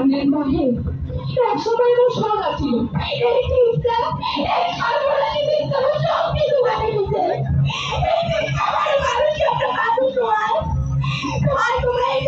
দিতে এই চিন্তা আমার মানুষ হয় তোমার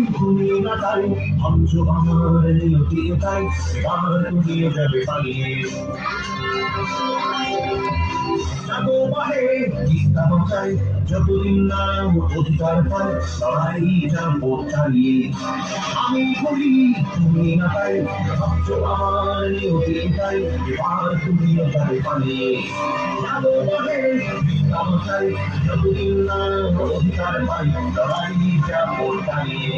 ঘুরি না তাই ধ্বংস আমার নিয়তি তাই আমার তুমি যাবে পালিয়ে। গীতা চাই যতদিন না অধিকার পাই লড়াই যাব চালিয়ে। আমি বলি, তুমি না তাই ভাবছ আমার নিয়তি তাই এবার তুমিও যাবে পালিয়ে। যতদিন না অধিকার পাই লড়াই যাব চালিয়ে।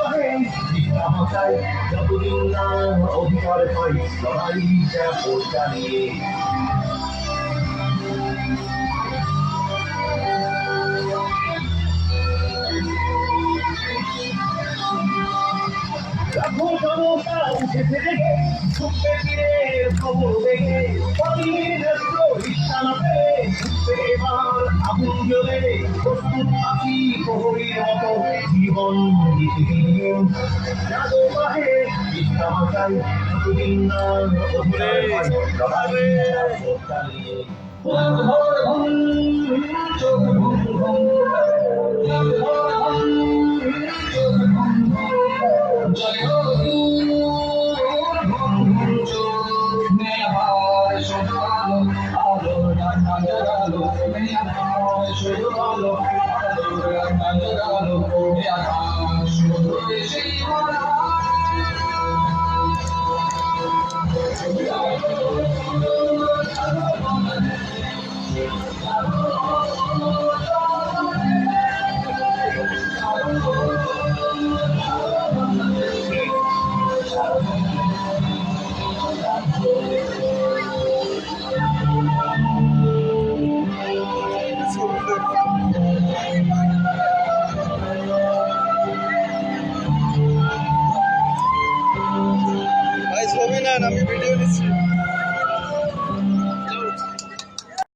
চাই যতদিন না অধিকার পাই, লড়াই যাব চালিয়ে রাখো জনতা উঠে থেকে ছুটবে ফিরে খবর দেখে পদিনের ব্যস্ত ইচ্ছা না পেয়ে ছুটবে এবার আগুন জ্বলে প্রস্তুত আছি প্রহরীর মতো জীবন চোখ